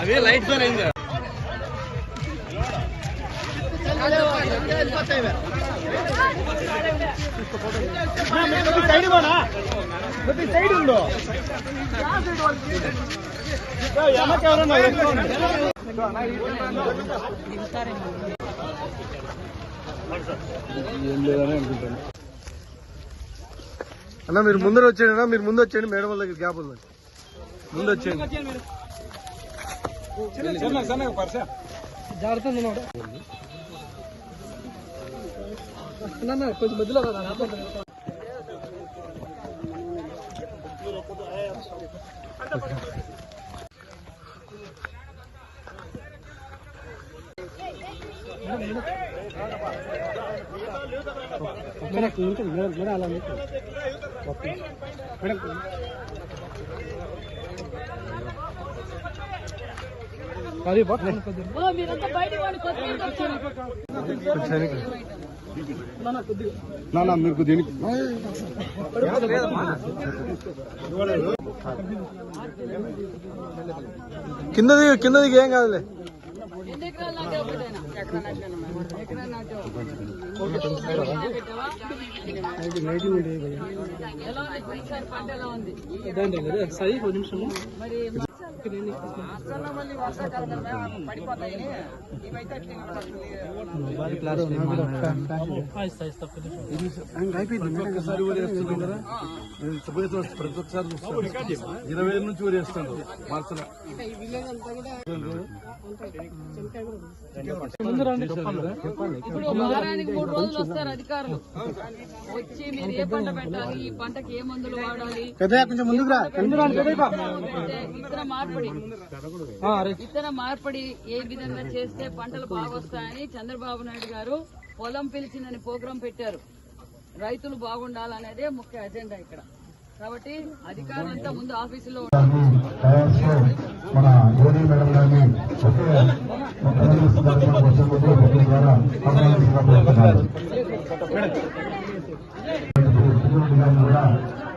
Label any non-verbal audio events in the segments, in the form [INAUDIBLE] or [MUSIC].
అదే light zone అయింది side ప్రతి సైడ్ ఉందో ఎవరన్నా అన్న మీరు ముందర వచ్చేయండి మీరు ముందు వచ్చేయండి మేడం దగ్గర గ్యాప్ ఉందండి. ముందొచ్చేయండి సన్న సన్న పర్స జారుతుంది నోడు అన్న కొంచెం మధ్యలో మేడం మేడం అలా మేడం మీకు దీనికి కిందది కిందదికి ఏం కాదులే ఎన్ని ఎకరాలు నాటావు బిడ్డైనా? ఎకరా నాటావు. పెట్టావా? ఎలా ఉంది ఈసారి పంట ఎలా ఉంది సై ఒక నిమిషము ప్రతి ఒక్కసారి చూస్తాను ఇరవై ఏళ్ళ నుంచి ఊరేస్తాను మార్చల ఇప్పుడు వారానికి మూడు రోజులు వస్తారు అధికారులు వచ్చి మీరు ఏ పంట పెట్టాలి ఈ పంటకి ఏ మందులు వాడాలి కొంచెం ముందుకు రా. ఇతర మార్పిడి. ఇతర మార్పిడి ఏ విధంగా చేస్తే పంటలు బాగా వస్తాయని చంద్రబాబు నాయుడు గారు పొలం పిలిచిందని ప్రోగ్రాం పెట్టారు. రైతులు బాగుండాలనేదే ముఖ్య ఎజెండా ఇక్కడ. కాబట్టి అధికారులంతా ముందు ఆఫీసులో మన జోడీ మేడం గారిని ఒకే ఒక నిమిషం కోసం ఒకే ద్వారా అభినందించడం కోరుతున్నాను. సుబ్రహ్మణ్యం గారిని కూడా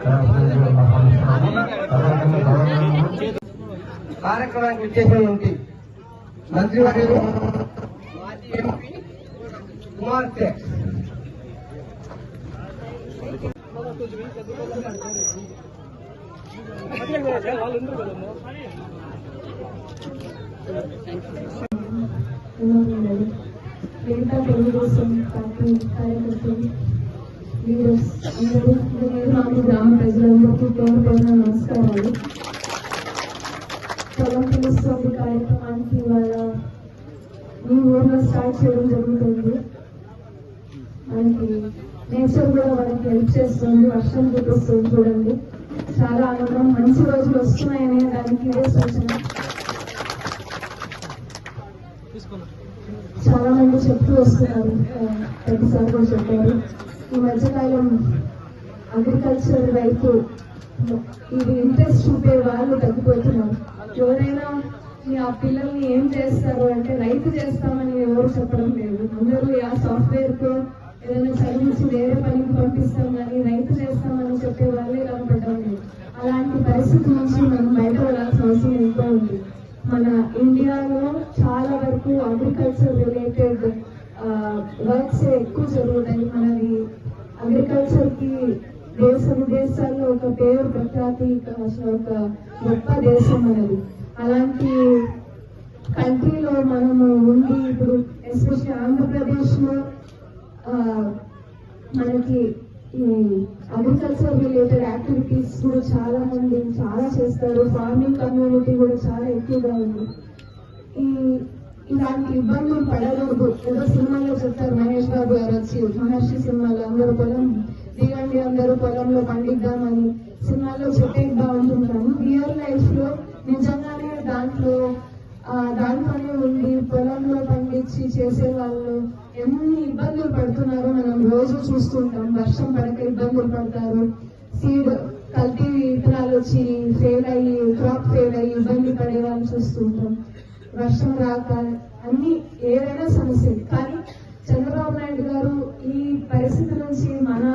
తయారు ఆహ్వానిస్తున్నాము. అదేవిధంగా గవర్నర్ కార్యక్రమానికి విచ్చేసినటువంటి మంత్రివర్యులు మాజీ ఎంపీ కుమార్తె మిగతా తెలుగుదేశం పార్టీ కార్యకర్తలు లీడర్స్ అందరూ నేను గ్రామ ప్రజలందరికీ పేరు పేరున నమస్కారాలు. పొలం పిలుస్తుంది కార్యక్రమానికి ఇవాళ మీ ఊర్లో స్టార్ట్ చేయడం జరుగుతుంది మనకి నేచర్ కూడా మనకి హెల్ప్ చేస్తుంది వర్షం చూపిస్తుంది చూడండి చాలా ఆనందం మంచి రోజులు వస్తున్నాయనే దానికి ఇదే సూచన చాలా మంది చెప్తూ వస్తున్నారు ప్రతిసారి కూడా చెప్పారు ఈ మధ్యకాలం అగ్రికల్చర్ వైపు ఇది ఇంట్రెస్ట్ చూపే వాళ్ళు తగ్గిపోతున్నారు. ఎవరైనా మీ ఆ పిల్లల్ని ఏం చేస్తారు అంటే రైతు చేస్తామని ఎవరు చెప్పడం లేదు. అందరూ ఆ సాఫ్ట్వేర్ ఏదైనా చదివించి వేరే పనికి పంపిస్తాం కానీ రైతు చేస్తామని చెప్పే వాళ్ళే కనపడడం లేదు. అలాంటి పరిస్థితి నుంచి మనం బయటపడాల్సిన అవసరం ఎంతో ఉంది. మన ఇండియాలో చాలా వరకు అగ్రికల్చర్ రిలేటెడ్ వర్క్స్ ఎక్కువ జరుగుతాయి. మనది అగ్రికల్చర్కి దేశ విదేశాల్లో ఒక పేరు ప్రఖ్యాతి ఒక గొప్ప దేశం అనేది అలాంటి కంట్రీలో మనము ఉండి ఇప్పుడు ఎస్పెషల్లీ ఆంధ్రప్రదేశ్లో మనకి అగ్రికల్చర్ రిలేటెడ్ యాక్టివిటీస్ కూడా చాలా మంది చాలా చేస్తారు. ఫార్మింగ్ కమ్యూనిటీ కూడా చాలా ఎక్కువగా ఉంది. ఈ ఇలాంటి ఇబ్బందులు పడకూడదు. ఏదో సినిమాలో చెప్తారు మహేష్ బాబు గారు వచ్చి మహర్షి సినిమాలో అందరూ పొలం దిగండి అందరూ పొలంలో పండిద్దామని సినిమాలో చెప్పేది బాగుంటుంటాను రియల్ లైఫ్లో నిజంగా దాని పని ఉండి పొలంలో పండించి చేసే వాళ్ళు ఎన్ని ఇబ్బందులు పడుతున్నారో మనం రోజు చూస్తుంటాం. వర్షం పడక ఇబ్బందులు పడతారు. సీడ్ కల్తీ వచ్చి ఫెయిల్ అయ్యి క్రాప్ ఫెయిల్ అయ్యి ఇబ్బంది పడే వాళ్ళు చూస్తుంటాం. వర్షం రాక అన్ని ఏదైనా సమస్య. కానీ చంద్రబాబు నాయుడు గారు ఈ పరిస్థితి నుంచి మన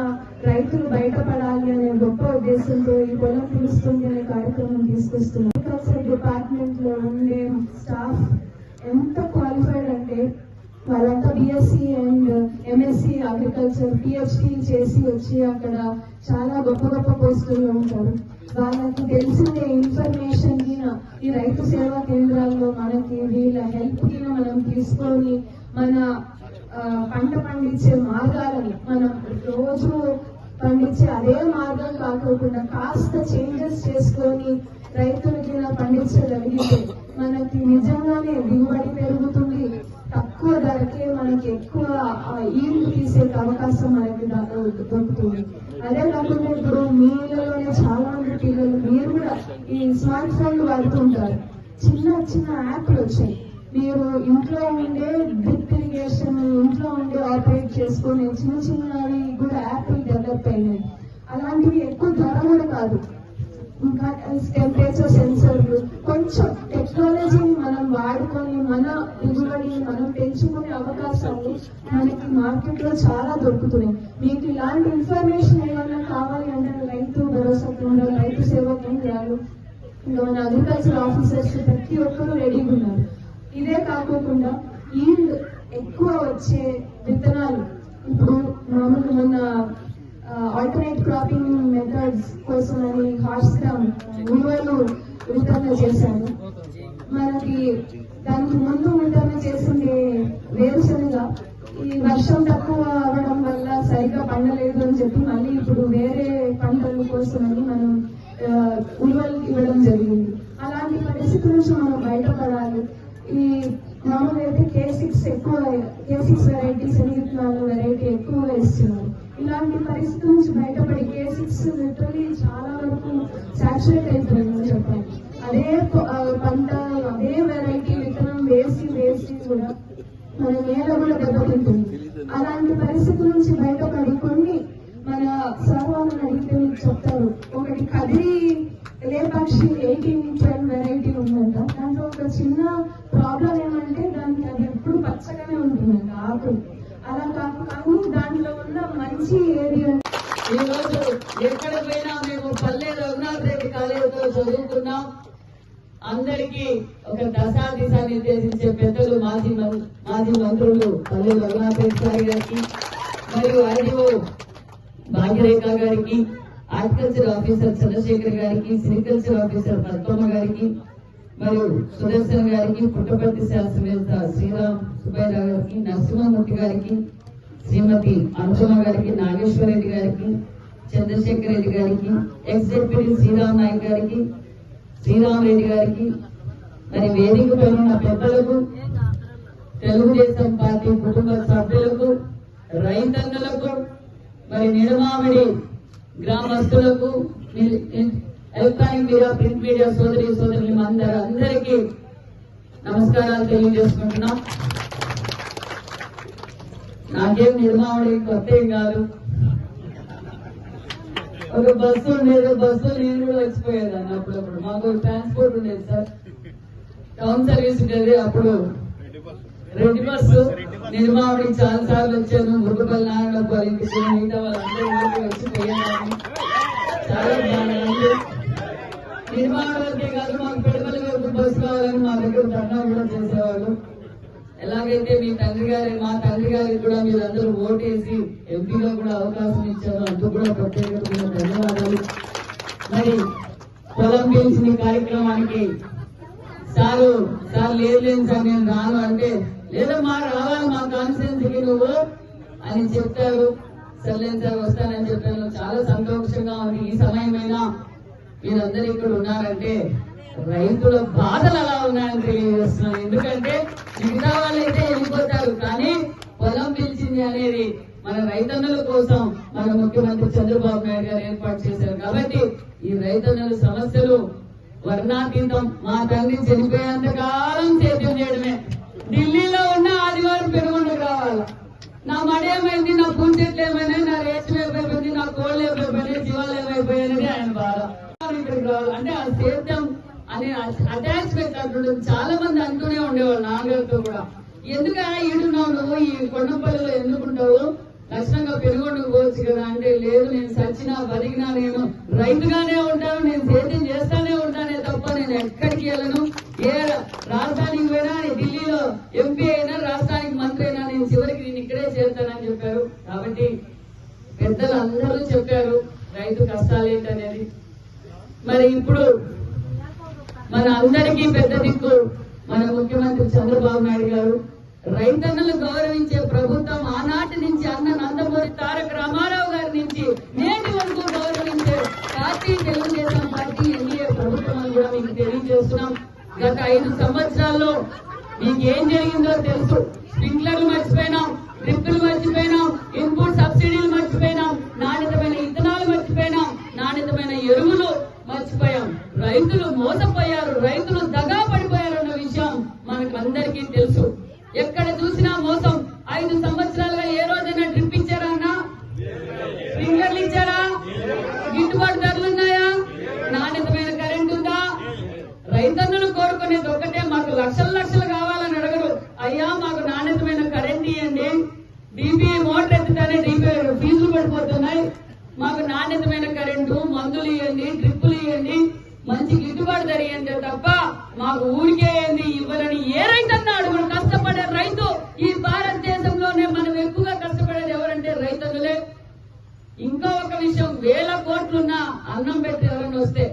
రైతులు బయటపడాలి అనే గొప్ప ఉద్దేశంతో ఈ పొలం పిలుస్తుంది అనే కార్యక్రమం తీసుకొస్తున్నారు. అగ్రికల్చర్ డిపార్ట్మెంట్లో ఉండే స్టాఫ్ ఎంత క్వాలిఫైడ్ అంటే వాళ్ళంతా BSc and MSc agriculture PhD చేసి వచ్చి అక్కడ చాలా గొప్ప గొప్ప పోస్టుల్లో ఉంటారు. వాళ్ళకి తెలిసిన ఇన్ఫర్మేషన్కి ఈ రైతు సేవా కేంద్రాల్లో మనకి వీళ్ళ హెల్ప్ కింద మనం తీసుకొని మన పంట పండించే మార్గాలని మనం రోజు పండించే అదే మార్గం కాకుండా కాస్త చేంజెస్ చేసుకొని రైతులు పండించగలిగితే మనకి నిజంగానే దిగుబడి పెరుగుతుంది. తక్కువ ధరకే మనకి ఎక్కువ ఈల్డ్ తీసే అవకాశం మనకి దొరుకుతుంది. అదే కాకుండా ఇప్పుడు మీలోనే చాలా మంది పిల్లలు మీరు కూడా ఈ స్మార్ట్ ఫోన్లు వాడుతుంటారు. చిన్న చిన్న యాప్లు వచ్చాయి. మీరు ఇంట్లో ఉండే డ్రిప్ ఇరిగేషన్ ఇంట్లో ఉండే ఆపరేట్ చేసుకునే చిన్న చిన్నవి కూడా యాప్లు డెవలప్ అయినాయి. అలాంటివి ఎక్కువ ధర కూడా కాదు. ఇంకా మనకి మార్కెట్లో చాలా దొరుకుతున్నాయి. మీకు ఇలాంటి ఇన్ఫర్మేషన్ ఏమన్నా కావాలి అంటే రైతు భరోసా కేంద్రాలు రైతు సేవా కేంద్రాలు ఇంకా మన అగ్రికల్చర్ ఆఫీసర్స్ ప్రతి ఒక్కరూ రెడీగా ఉన్నారు. ఇదే కాకోకుండా ఈ ఎక్కువ వచ్చే విత్తనాలు ఇప్పుడు మామూలు మొన్న ఆల్టర్నేట్ క్రాపింగ్ మెథడ్స్ కోసం అని హార్స్ గ్రామ్ ఉలువలు వితరణ చేశాను మనకి దానికి ముందు వితరణ చేసింది వేరుశనగ ఈ వర్షం తక్కువ అవ్వడం వల్ల సరిగ్గా పండలేదు అని చెప్పి మళ్ళీ ఇప్పుడు వేరే పంటలు కోసం మనం ఆ, ఉలువలు ఇవ్వడం జరిగింది. అలాంటి పరిస్థితుల నుంచి మనం బయటపడాలి. ఈ మామూలుగా అయితే కే సిక్స్ ఎక్కువ కే సిక్స్ వెరైటీస్ విత్తనాలు వెరైటీ ఎక్కువ ఇస్తున్నారు ఇలాంటి పరిస్థితుల నుంచి బయటపడి కే సిక్స్ లిటరలీ చాలా వరకు సాచురేట్ అయిపోయిందని చెప్పాలి. అదే పంట మన నేల కూడా దెబ్బతింటుంది అలాంటి పరిస్థితి నుంచి బయటపడి కొన్ని మన సర్వాలను అడిగితే మీకు చెప్తారు. ఒకటి Kadiri Lepakshi eighteen twelve variety ఉందంట. దాంట్లో ఒక చిన్న ప్రాబ్లం ఏమంటే దానికి అది ఎప్పుడు పచ్చగానే ఉంటుందంట ఆకులు అలా కాకు కానీ దాంట్లో ఉన్న మంచి ఏరియా ఈ రోజు ఎక్కడ పోయినా మేము పల్లె రఘునాథ్ రెడ్డి కాలేజీలో చదువుకున్నాం. అందరికీ ఒక దశా దిశ నిర్దేశించే పెద్దలు మాజీ మంత్రులు తల్లి రఘునాథ్ గారికి మరియు ఐడిఓ భాగ్యరేఖ గారికి అగ్రికల్చర్ ఆఫీసర్ చంద్రశేఖర్ గారికి సిరికల్చర్ ఆఫీసర్ పద్మమ్మ గారికి మరియు సుదర్శన్ గారికి పుట్టపర్తి శాస్త్రవేత్త శ్రీరామ్ సుబ్బయ్యరావు గారికి నరసింహమూర్తి గారికి శ్రీమతి అనుపమ గారికి నాగేశ్వర రెడ్డి గారికి చంద్రశేఖర్ రెడ్డి గారికి ఎక్స్ డిప్యూటీ శ్రీరామ్ నాయక్ గారికి శ్రీరామ్ రెడ్డి గారికి మరి వేదిక పైన ఉన్న పెద్దలకు తెలుగుదేశం పార్టీ కుటుంబ సభ్యులకు రైతన్నలకు మరి నిడమావిడి గ్రామస్తులకు ఎలక్ట్రానిక్ మీడియా ప్రింట్ మీడియా సోదరి సోదరులు అందరూ అందరికీ నమస్కారాలు తెలియజేసుకుంటున్నాం. నాకేం నిర్మాణం కొత్త ఏం కాదు. ఒక బస్సు ఉండేది బస్సు నేను కూడా వచ్చిపోయేదాన్ని అప్పుడప్పుడు. మాకు ట్రాన్స్పోర్ట్ ఉండేది సార్. టౌన్ సర్వీస్ ఉండేది అప్పుడు. రెడ్డి బస్సు నిర్మాణం చాలా సార్లు వచ్చాను. మురుగుపల్లి నారాయణ వాళ్ళ ఇంటికి మిగతా వాళ్ళందరూ ఊరికి వచ్చి పోయేదాన్ని చాలా బాగుంది నిర్మాణం కాదు మాకు పెడమల వరకు బస్సు కావాలని మా దగ్గర ధర్నా కూడా చేసేవాళ్ళు ఎలాగైతే మీ తండ్రి గారి మా తండ్రి గారికి కూడా మీరందరూ ఓటేసి ఎంపీలో కూడా అవకాశం ఇచ్చారు అందుకు కూడా ప్రత్యేకమైన ధన్యవాదాలు. మరి పొలం గెలిచిన కార్యక్రమానికి సారు సార్ లేదు లేదు సార్ నేను రాను అంటే లేదమ్మా రావాలి మా కాన్స్టిట్యున్సీకి నువ్వు అని చెప్తారు సర్లేని సార్ వస్తానని చెప్పాను చాలా సంతోషంగా ఉంది. ఈ సమయమైనా మీరందరూ ఇక్కడ ఉన్నారంటే రైతుల బాధలు అలా ఉన్నాయని తెలియజేస్తున్నాను. ఎందుకంటే మిగతా వాళ్ళైతే వెళ్ళిపోతారు. కానీ పొలం పిలిచింది అనేది మన రైతన్నుల కోసం మన ముఖ్యమంత్రి చంద్రబాబు నాయుడు గారు ఏర్పాటు చేశారు. కాబట్టి ఈ రైతన్నుల సమస్యలు వర్ణాతీతం. మా తండ్రి చనిపోయేంత కాలం సేద్యం చేయడమే ఢిల్లీలో ఉన్న ఆదివారం పెనుగొండ కావాలి నా మడి ఏమైంది నా పూంచెట్లు ఏమైనాయి నా రేట్లు ఏమైపోయింది? నా కోళ్ళు ఏమైపోయినాయి? జీవాలు ఏమైపోయాయని ఆయన బాధ. అంటే ఆ సేద్యం అనే అటాచ్మెంట్ అంటుండదు చాలా మంది అంటూనే ఉండేవాళ్ళు నాన్నగారితో కూడా. ఎందుకు ఈడున్నావు నువ్వు? ఈ కొండపల్లిలో ఎందుకుంటావు కష్టంగా పెనుగొండకు పోవచ్చు కదా అంటే లేదు నేను సచ్చినా బతికినా నేను రైతుగానే ఉంటాను నేను సేద్యం చేస్తానే ఉంటానే తప్ప నేను ఎక్కడికి వెళ్ళను? ఏ రాజధానికి పోయినా ఢిల్లీలో ఎంపీ అయినా రాష్ట్రానికి మంత్రి అయినా నేను చివరికి నేను ఇక్కడే చేరుతానని చెప్పారు కాబట్టి పెద్దలు అందరూ చెప్పారు రైతు కష్టాలేంటనేది మరి ఇప్పుడు మన అందరికీ పెద్ద దిక్కు మన ముఖ్యమంత్రి చంద్రబాబు నాయుడు గారు రైతన్నలు గౌరవించే ప్రభుత్వం ఆనాటి నుంచి అన్న నందమూరి తారక రామారావు గారి నుంచి నేటి వరకు గౌరవించే పార్టీ తెలుగుదేశం పార్టీ ఎన్డీఏ ప్రభుత్వం అని కూడా మీకు తెలియజేస్తున్నాం. గత ఐదు సంవత్సరాల్లో మీకు ఏం జరిగిందో తెలుసు. స్ప్రింక్లర్లు మర్చిపోయినాం డ్రిప్పులు మర్చిపోయినాం ఇన్పుట్ సబ్సిడీలు మర్చిపోయినాం. రైతులు మోసపోయారు రైతులు దగా పడిపోయారు అన్న విషయం మనకు అందరికీ తెలుసు. ఎక్కడ చూసినా మోసం. ఐదు సంవత్సరాలుగా ఏ రోజైనా డ్రిప్ ఇచ్చారా అన్నా? స్ప్రింక్లర్లు ఇచ్చారా? గిట్టుబాటు ధరలు ఉన్నాయా నాణ్యతమైన కరెంట్ ఉందా రైతన్నులు కోరుకునేది ఒకటే మాకు లక్షల లక్షలు కావాలని అడగరు అయ్యా మాకు నాణ్యతమైన కరెంట్ ఇవ్వండి డీపీ మోటార్ ఎత్తుతానే డీపీ ఫీజులు పడిపోతున్నాయి మాకు నాణ్యతమైన కరెంటు మందులు ఇవ్వండి డ్రిప్పులు ఇవ్వండి మంచి గిట్టుబాటు ధర ఇవ్వండి తప్ప మాకు ఊరికే ఏంది ఇవ్వరని ఏ రైతు అన్నాడు మనం కష్టపడే రైతు ఈ భారతదేశంలోనే మనం ఎక్కువగా కష్టపడేది ఎవరంటే రైతన్నులే ఇంకా ఒక విషయం వేల కోట్లున్నా అన్నం పెట్టి ఎవరైనా వస్తే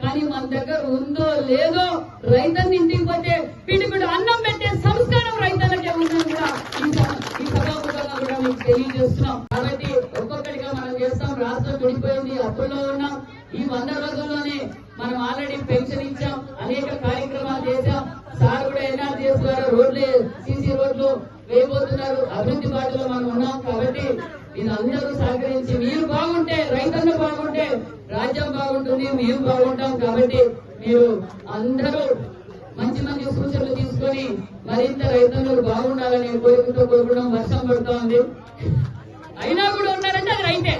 కానీ మన దగ్గర ఉందో లేదో రైతన్న ఇంటికి పోతే పిడిపిడి అన్నం పెట్టే సంస్కారం రైతులకే ఉందని కూడా ఈ సభ- ఈ సభాముఖంగా కూడా మీకు తెలియజేస్తున్నాం. మంచి మంచి సూచనలు తీసుకొని మరింత రైతన్నులు బాగుండాలని కోరుకుంటూ కోరుకోవడం వర్షం పడుతూ ఉంది. అయినా కూడా ఉన్నారంటే అది రైతే.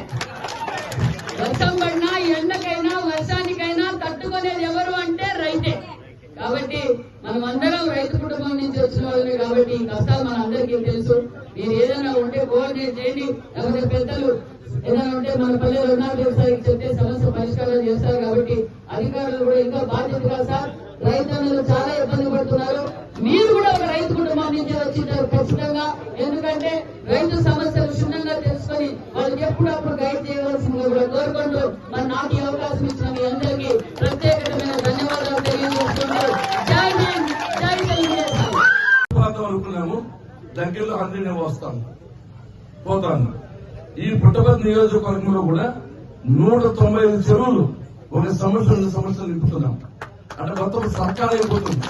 వర్షం పడినా ఎండకైనా వర్షానికైనా తట్టుకునేది ఎవరు అంటే రైతే. కాబట్టి మనం అందరం రైతు కుటుంబం నుంచి వచ్చిన వాళ్ళమే కాబట్టి ఈ కష్టాలు మన అందరికీ తెలుసు. మీరు ఏదైనా ఉంటే కోఆర్డినేట్ చేయండి. లేకపోతే పెద్దలు ఏదైనా ఉంటే మన పల్లెలు ఉన్నారు వ్యవసాయికి చెప్తే సమస్య పరిష్కారం చేస్తారు కాబట్టి అధికారులు కూడా ఇంకా బాధ్యతగా సార్ చాలా ఇబ్బంది పడుతున్నారు. మీరు కూడా ఒక రైతు కుటుంబం నుంచి వచ్చింటారు ఖచ్చితంగా. ఎందుకంటే రైతు సమస్యలు క్షుణ్ణంగా తెలుసుకొని వాళ్ళకి ఎప్పుడప్పుడు గైడ్ చేయవలసిందిగా కూడా కోరుకుంటూ మరి నాకు ఈ అవకాశం ఇచ్చిన మీ అందరికీ ప్రత్యేకమైన ధన్యవాదాలు తెలియజేస్తున్నాను. జై హింద్ జై తెలుగుదేశం. అనుకున్నాము. దగ్గరలో హండ్రెడ్ వస్తాను. పోతాను. ఈ పుట్టపతి నియోజకవర్గంలో కూడా నూట తొంభై ఐదు చెరువులు ఒక సంవత్సరం రెండు సంవత్సరాలు నింపుతున్నాం. అంటే మొత్తం సర్కార్ అయిపోతుంది.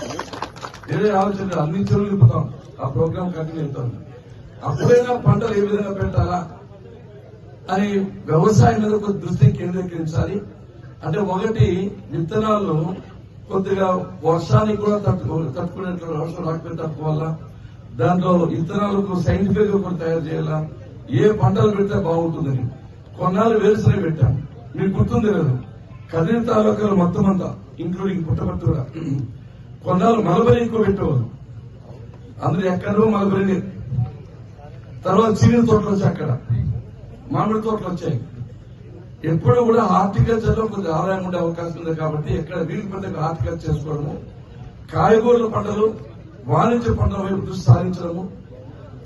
వేరే ఆలోచన అన్ని చెరువులు నింపుతాం ఆ ప్రోగ్రామ్ కంటిన్యూ అవుతాం అప్పుడైనా పంటలు ఏ విధంగా పెట్టాలా అని వ్యవసాయం మీద కొద్ది దృష్టి కేంద్రీకరించాలి. అంటే ఒకటి విత్తనాలు కొద్దిగా వర్షానికి కూడా తట్టుకో తట్టుకునేట్లు వర్షం రాకపోతే తట్టుకోవాలా. దాంట్లో విత్తనాలకు సైంటిఫిక్ కూడా తయారు చేయాలా. ఏ పంటలు పెడితే బాగుంటుందని. కొన్నాళ్ళు వేరుసరి పెట్టాం. మీకు గుర్తుంది లేదు. కదిరి తాలూకాలు మొత్తం అంతా. ఇంక్లూడింగ్ పుట్టపర్తి కూడా కొన్నాళ్ళు మలబరి ఎక్కువ పెట్టేవారు. అందరూ ఎక్కడో మలబరిని తర్వాత చిన్న తోటలు వచ్చాయి అక్కడ. మామిడి తోటలు వచ్చాయి. ఎప్పుడు కూడా హార్టికల్చర్లో కొంచెం ఆదాయం ఉండే అవకాశం ఉంది కాబట్టి ఎక్కడ వీలు పెద్ద హార్టికల్చర్ చేసుకోవడము కాయగూరల పంటలు వాణిజ్య పంటల వైపు దృష్టి సారించడము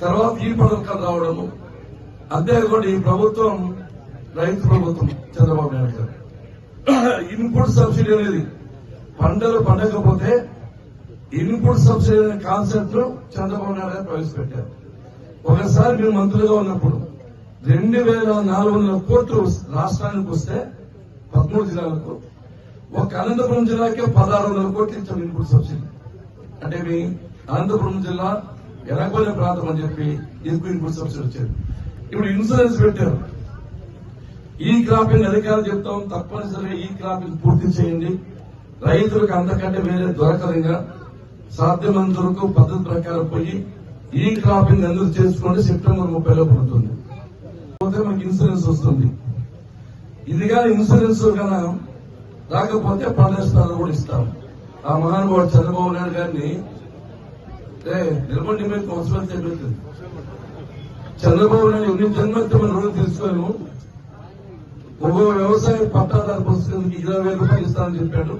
తర్వాత ఈ పంటలకు రావడము. అంతేకాకుండా ఈ ప్రభుత్వం రైతు ప్రభుత్వం చంద్రబాబు నాయుడు గారు. [CLEARS THROAT] ఇన్పుట్ సబ్సిడీ అనేది పంటలు పండకపోతే ఇన్పుట్ సబ్సిడీ అనే కాన్సెప్ట్ చంద్రబాబు నాయుడు గారు ప్రవేశపెట్టారు. ఒకసారి మీరు మంత్రులుగా ఉన్నప్పుడు రెండు వేల నాలుగు వందల కోట్లు రాష్ట్రానికి వస్తే పదమూడు జిల్లాలకు ఒక అనంతపురం జిల్లాకే పదహారు వందల కోట్లు ఇచ్చాం ఇన్పుట్ సబ్సిడీ. అంటే మీ అనంతపురం జిల్లా ఎనగోలే ప్రాంతం అని చెప్పి ఎక్కువ ఇన్పుట్ సబ్సిడీ వచ్చేది. ఇప్పుడు ఇన్సూరెన్స్ పెట్టారు. ఈ క్రాపింగ్ అధికారులు చెప్తాం తప్పనిసరిగా ఈ క్రాపింగ్ పూర్తి చేయండి. రైతులకు అంతకంటే వేరే దొరకదు ఇంకా సాధ్యమైనంత వరకు పద్ధతి ప్రకారం పోయి ఈ క్రాపింగ్ అందరూ చేసుకోండి సెప్టెంబర్ ముప్పైలో పడుతుంది. పోతే మనకి ఇన్సూరెన్స్ వస్తుంది. ఇది కానీ ఇన్సూరెన్స్ కన్నా రాకపోతే పండుగ కూడా ఇస్తాం. ఆ మహానుభావుడు చంద్రబాబు నాయుడు గారిని ఏ, మీద అవసరం చెప్పేది. చంద్రబాబు నాయుడు ఎన్ని మనం రుణం తీసుకోను ఒక్కో వ్యవసాయ పట్టాదారు పుస్తకానికి ఇరవై వేల రూపాయలు ఇస్తానని చెప్పాడు.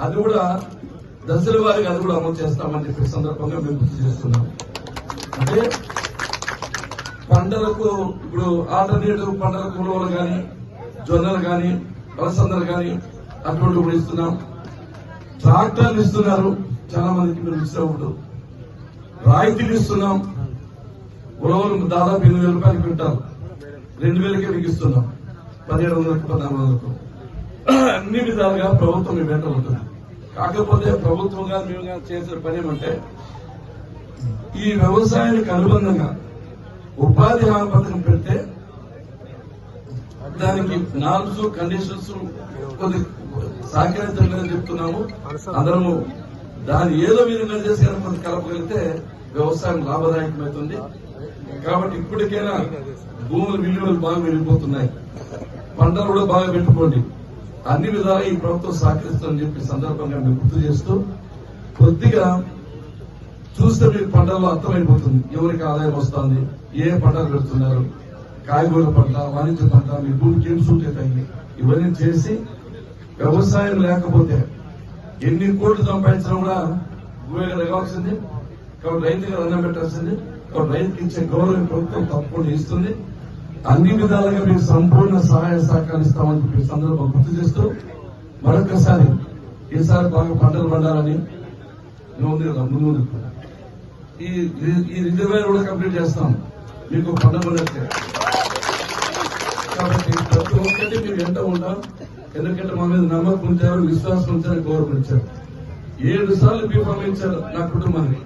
అది కూడా దశల వారికి అది కూడా అమలు చేస్తామని చెప్పే సందర్భంగా మేము గుర్తు చేస్తున్నాం. అంటే పంటలకు ఇప్పుడు ఆల్టర్నేటివ్ పంటల కులవలు కానీ జొన్నలు కానీ అలసందలు కానీ అటువంటి కూడా ఇస్తున్నాం. ట్రాక్టర్లు ఇస్తున్నారు. చాలా మందికి మీరు ఇచ్చినప్పుడు రాయితీలు ఇస్తున్నాం. ఉలవలు దాదాపు ఎనిమిది వేల రూపాయలు పెట్టారు రెండు వేలకే మీకు ఇస్తున్నాం పదిహేడు వందలకు పద్నాలుగు వందలకు. అన్ని విధాలుగా ప్రభుత్వం మీ వెంట ఉంటుంది. కాకపోతే ప్రభుత్వంగా మేము కానీ చేసే పని ఏమంటే ఈ వ్యవసాయానికి అనుబంధంగా ఉపాధి హామీ పథకం పెడితే దానికి నార్మ్స్ కండిషన్స్ కొద్ది సహకరించగలని చెప్తున్నాము. అందరము దాన్ని ఏదో విధంగా చేసి కొంత కలపగలిగితే వ్యవసాయం లాభదాయకమవుతుంది. కాబట్టి ఇప్పటికైనా భూముల విలువలు బాగా పెరిగిపోతున్నాయి పంటలు కూడా బాగా పెట్టుకోండి. అన్ని విధాలు ఈ ప్రభుత్వం సహకరిస్తుందని చెప్పి సందర్భంగా మేము గుర్తు చేస్తూ కొద్దిగా చూస్తే మీకు పంటల్లో అర్థమైపోతుంది. ఎవరికి ఆదాయం వస్తుంది ఏ పంటలు పెడుతున్నారు కాయగూరల పంట వాణిజ్య పంట మీ భూమికి ఏం సూట్ ఇవన్నీ చేసి వ్యవసాయం లేకపోతే ఎన్ని కోట్లు సంపాదించినా కూడా భూమి కావాల్సింది. కాబట్టి రైతుగా అన్నం పెట్టాల్సింది. కాబట్టి రైతుకి ఇచ్చే గౌరవం ప్రభుత్వం తప్పకుండా ఇస్తుంది. అన్ని విధాలుగా మీరు సంపూర్ణ సహాయ సహకారం ఇస్తామని చెప్పి సందర్భం గుర్తు చేస్తూ మరొకసారి ఈసారి బాగా పంటలు పండాలని ముందు ఈ ఈ రిజర్వేర్ కూడా కంప్లీట్ చేస్తాం. మీకు పండుగ ఉన్నట్టే. కాబట్టి ప్రతి ఒక్కటి మీరు వెంట ఉంటాం. ఎందుకంటే మా మీద నమ్మకం ఉంచారు విశ్వాసం ఉంచారు గౌరవం ఇచ్చారు ఏడు సార్లు బీఫామ్ ఇచ్చారు నా కుటుంబానికి.